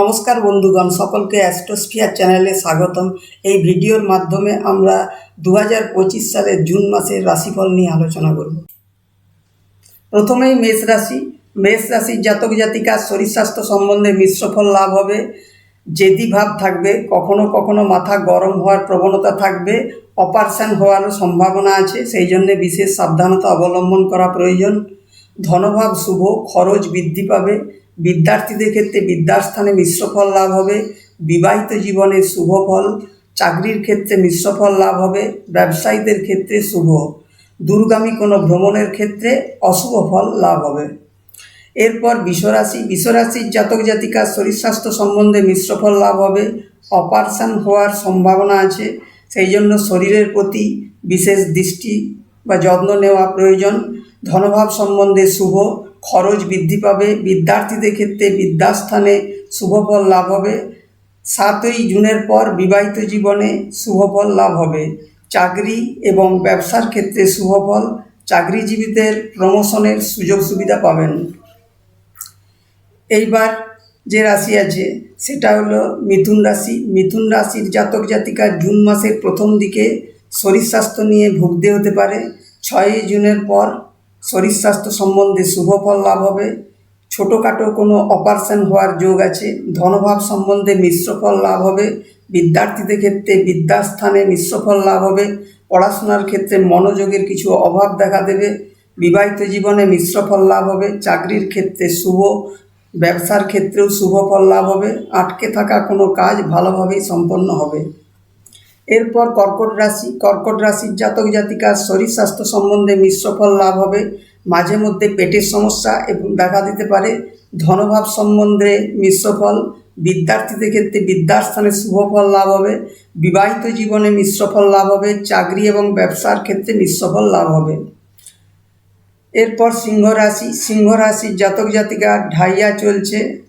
নমস্কার বন্ধুগণ, সকলকে অ্যাস্ট্রোস্ফিয়ার চ্যানেলে স্বাগতম। এই ভিডিওর মাধ্যমে আমরা দু হাজার পঁচিশ সালের জুন মাসের রাশিফল নিয়ে আলোচনা করব। প্রথমেই মেষ রাশি। মেষ রাশির জাতক জাতিকার শরীর স্বাস্থ্য সম্বন্ধে মিশ্র ফল লাভ হবে। জেদি ভাব থাকবে। কখনো কখনো মাথা গরম হওয়ার প্রবণতা থাকবে। অপারেশন হওয়ার সম্ভাবনা আছে, সেই জন্য বিশেষ সাবধানতা অবলম্বন করা প্রয়োজন। ধনভাব শুভ, খরচ বৃদ্ধি পাবে, বিদ্যার্থীদের ক্ষেত্রে বিদ্যাস্থানে মিশ্র ফল লাভ হবে, বিবাহিত জীবনে শুভ ফল, চাকরির ক্ষেত্রে মিশ্র ফল লাভ হবে, ব্যবসায়ীদের ক্ষেত্রে শুভ, দূরগামী কোনো ভ্রমণের ক্ষেত্রে অশুভ ফল লাভ হবে। এরপর বিশ্বরাশি, বিশ্বরাশির জাতক জাতিকার শরীর স্বাস্থ্য সম্বন্ধে মিশ্র ফল লাভ হবে, অপারেশন হওয়ার সম্ভাবনা আছে সেই জন্য শরীরের প্রতি বিশেষ দৃষ্টি বা যত্ন নেওয়া প্রয়োজন। ধনভাব সম্বন্ধে শুভ খরচ বৃদ্ধি পাবে। বিদ্যার্থীদের ক্ষেত্রে বিদ্যাস্থানে শুভ ফল লাভ হবে। সাতই জুনের পর বিবাহিত জীবনে শুভ ফল লাভ হবে। চাকরি এবং ব্যবসার ক্ষেত্রে শুভ ফল। চাকরিজীবীদের প্রমোশনের সুযোগ সুবিধা পাবেন। এইবার যে রাশি আছে, সেটা হলো মিথুন রাশি। মিথুন রাশির জাতক জাতিকা জুন মাসের প্রথম দিকে শরীর স্বাস্থ্য নিয়ে ভুগতে হতে পারে। ছয়ই জুনের পর শরীর স্বাস্থ্য সম্বন্ধে শুভ ফল লাভ হবে। ছোটোখাটো কোনো অপারেশন হওয়ার যোগ আছে। ধনভাব সম্বন্ধে মিশ্র ফল লাভ হবে। বিদ্যার্থীদের ক্ষেত্রে বিদ্যাস্থানে মিশ্র ফল লাভ হবে। পড়াশোনার ক্ষেত্রে মনোযোগের কিছু অভাব দেখা দেবে। বিবাহিত জীবনে মিশ্র ফল লাভ হবে। চাকরির ক্ষেত্রে শুভ ব্যবসার ক্ষেত্রেও শুভ ফল লাভ হবে, আটকে থাকা কোনো কাজ ভালোভাবেই সম্পন্ন হবে। এরপর কর্কট রাশি, কর্কট রাশির জাতক জাতিকার শরীর স্বাস্থ্য সম্বন্ধে মিশ্র ফল লাভ হবে, মাঝে মধ্যে পেটের সমস্যা এবং দেখা দিতে পারে, ধনভাব সম্বন্ধে মিশ্র ফল, বিদ্যার্থীদের ক্ষেত্রে বিদ্যার স্থানে শুভ ফল লাভ হবে, বিবাহিত জীবনে মিশ্র ফল লাভ হবে, চাকরি এবং ব্যবসার ক্ষেত্রে মিশ্র ফল লাভ হবে। এরপর সিংহ রাশি, সিংহ রাশির জাতক জাতিকার ঢাইয়া চলছে।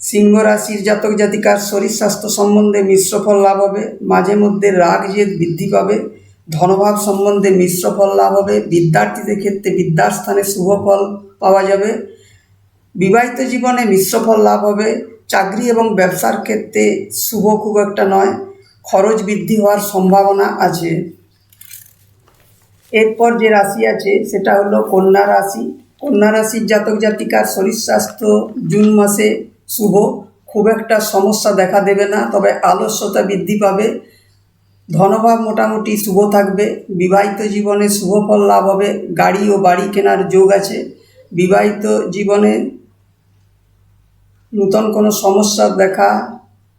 সিংহ রাশির জাতক জাতিকার শরীর স্বাস্থ্য সম্বন্ধে মিশ্র ফল লাভ হবে। মাঝে মধ্যে রাগ জেদ বৃদ্ধি পাবে। ধনভাব সম্বন্ধে মিশ্র ফল লাভ হবে। বিদ্যার্থীদের ক্ষেত্রে বিদ্যার স্থানে শুভ ফল পাওয়া যাবে। বিবাহিত জীবনে মিশ্র ফল লাভ হবে। চাকরি এবং ব্যবসার ক্ষেত্রে শুভ খুব একটা নয়। খরচ বৃদ্ধি হওয়ার সম্ভাবনা আছে। এরপর যে রাশি আছে, সেটা হলো কন্যা রাশি। কন্যা রাশির জাতক জাতিকার শরীর স্বাস্থ্য জুন মাসে শুভ, খুব একটা সমস্যা দেখা দেবে না, তবে আলস্যতা বৃদ্ধি পাবে। ধনভাব মোটামুটি শুভ থাকবে, বিবাহিত জীবনে শুভ ফল লাভ হবে, গাড়ি ও বাড়ি কেনার যোগ আছে। বিবাহিত জীবনে নূতন কোনো সমস্যা দেখা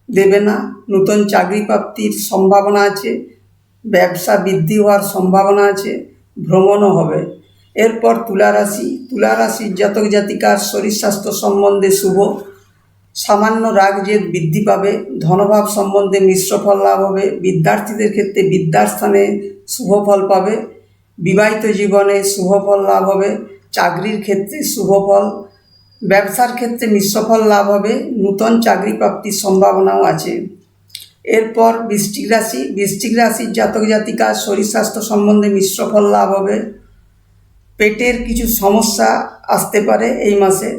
দেবে না, নূতন চাকরি প্রাপ্তির সম্ভাবনা আছে। ব্যবসা বৃদ্ধি হওয়ার সম্ভাবনা আছে, ভ্রমণও হবে। এরপর তুলা রাশি, তুলা রাশির জাতক জাতিকার শরীর স্বাস্থ্য সম্বন্ধে শুভ। সামান্য রাগ জেদ বৃদ্ধি পাবে, ধনভাব সম্বন্ধে মিশ্র ফল লাভ হবে, বিদ্যার্থীদের ক্ষেত্রে বিদ্যার স্থানে শুভ ফল পাবে, বিবাহিত জীবনে শুভ ফল লাভ হবে, চাকরির ক্ষেত্রে শুভ ফল, ব্যবসার ক্ষেত্রে মিশ্র ফল লাভ হবে, নূতন চাকরি প্রাপ্তির সম্ভাবনাও আছে। এরপর বৃষ্টিক রাশি, বৃষ্টিক রাশির জাতক জাতিকা শরীর স্বাস্থ্য সম্বন্ধে মিশ্র ফল লাভ হবে। পেটের কিছু সমস্যা আসতে পারে এই মাসে।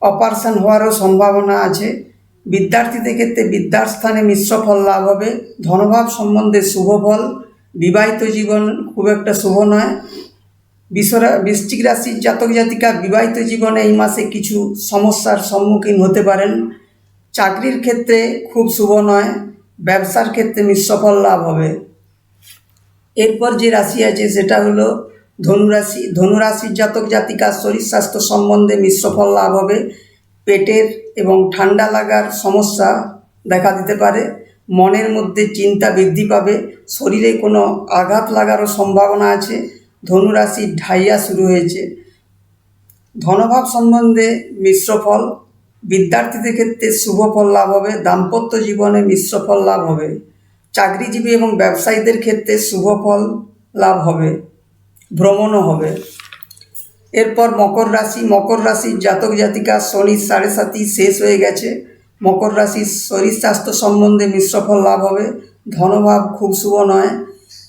অপারেশন হওয়ারও সম্ভাবনা আছে। বিদ্যার্থীদের ক্ষেত্রে বিদ্যার স্থানে মিশ্র ফল লাভ হবে। ধনভাব সম্বন্ধে শুভ ফল। বিবাহিত জীবন খুব একটা শুভ নয়। বিশ্বরা বৃশ্চিক রাশির জাতক জাতিকা বিবাহিত জীবনে এই মাসে কিছু সমস্যার সম্মুখীন হতে পারেন। চাকরির ক্ষেত্রে খুব শুভ নয়। ব্যবসার ক্ষেত্রে মিশ্র ফল লাভ হবে। এরপর যে রাশি আছে, সেটা হলো ধনুরাশি ধনুরাশির জাতক জাতিকার শরীর স্বাস্থ্য সম্বন্ধে মিশ্র ফল লাভ হবে। পেটের এবং ঠান্ডা লাগার সমস্যা দেখা দিতে পারে। মনের মধ্যে চিন্তা বৃদ্ধি পাবে। শরীরে কোনো আঘাত লাগারও সম্ভাবনা আছে। ধনুরাশির ঢাইয়া শুরু হয়েছে। ধনভাব সম্বন্ধে মিশ্র ফল বিদ্যার্থীদের ক্ষেত্রে শুভ ফল লাভ হবে, দাম্পত্য জীবনে মিশ্র ফল লাভ হবে, চাকরিজীবী এবং ব্যবসায়ীদের ক্ষেত্রে শুভ ফল লাভ হবে, ভ্রমণও হবে। এরপর মকর রাশি, মকর রাশির জাতক জাতিকা শনির সাড়ে সাতি শেষ হয়ে গেছে। মকর রাশির শরীর স্বাস্থ্য সম্বন্ধে মিশ্র ফল লাভ হবে, ধনভাব খুব শুভ নয়,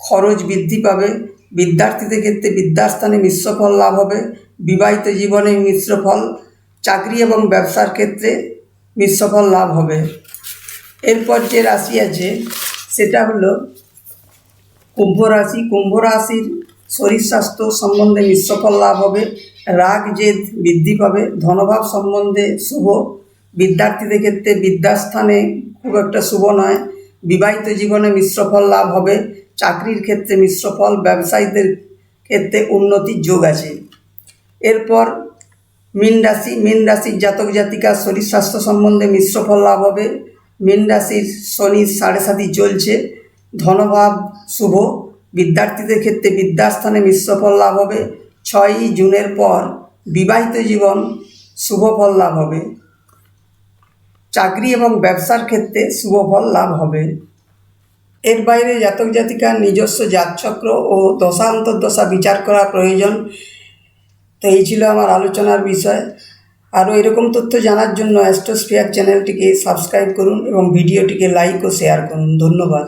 খরচ বৃদ্ধি পাবে, বিদ্যার্থীদের ক্ষেত্রে বিদ্যাস্থানে মিশ্র ফল লাভ হবে, বিবাহিত জীবনে মিশ্র ফল চাকরি এবং ব্যবসার ক্ষেত্রে মিশ্র ফল লাভ হবে। এরপর যে রাশি আছে, সেটা হলো কুম্ভ রাশি। কুম্ভ রাশির শরীর স্বাস্থ্য সম্বন্ধে মিশ্র ফল লাভ হবে, রাগ জেদ বৃদ্ধি পাবে, ধনভাব সম্বন্ধে শুভ। বিদ্যার্থীদের ক্ষেত্রে বিদ্যাস্থানে খুব একটা শুভ নয়, বিবাহিত জীবনে মিশ্রফল লাভ হবে, চাকরির ক্ষেত্রে মিশ্রফল, ব্যবসায়ীদের ক্ষেত্রে উন্নতির যোগ আছে। এরপর মীন রাশি, মীন রাশির জাতক জাতিকার শরীর স্বাস্থ্য সম্বন্ধে মিশ্র ফল লাভ হবে। মীন রাশির শনির সাড়ে সাতি চলছে ধনভাব শুভ। বিদ্যার্থীদের ক্ষেত্রে বিদ্যাস্থানে মিশ্র ফল লাভ হবে। ছয়ই জুনের পর বিবাহিত জীবন শুভ ফল লাভ হবে। চাকরি এবং ব্যবসার ক্ষেত্রে শুভ ফল লাভ হবে। এর বাইরে জাতক জাতিকার নিজস্ব জাতচক্র ও দশা অন্তর্দশা বিচার করা প্রয়োজন। তো এই ছিল আমার আলোচনার বিষয়। আরও এরকম তথ্য জানার জন্য অ্যাস্ট্রোস্ফিয়ার চ্যানেলটিকে সাবস্ক্রাইব করুন এবং ভিডিওটিকে লাইক ও শেয়ার করুন। ধন্যবাদ।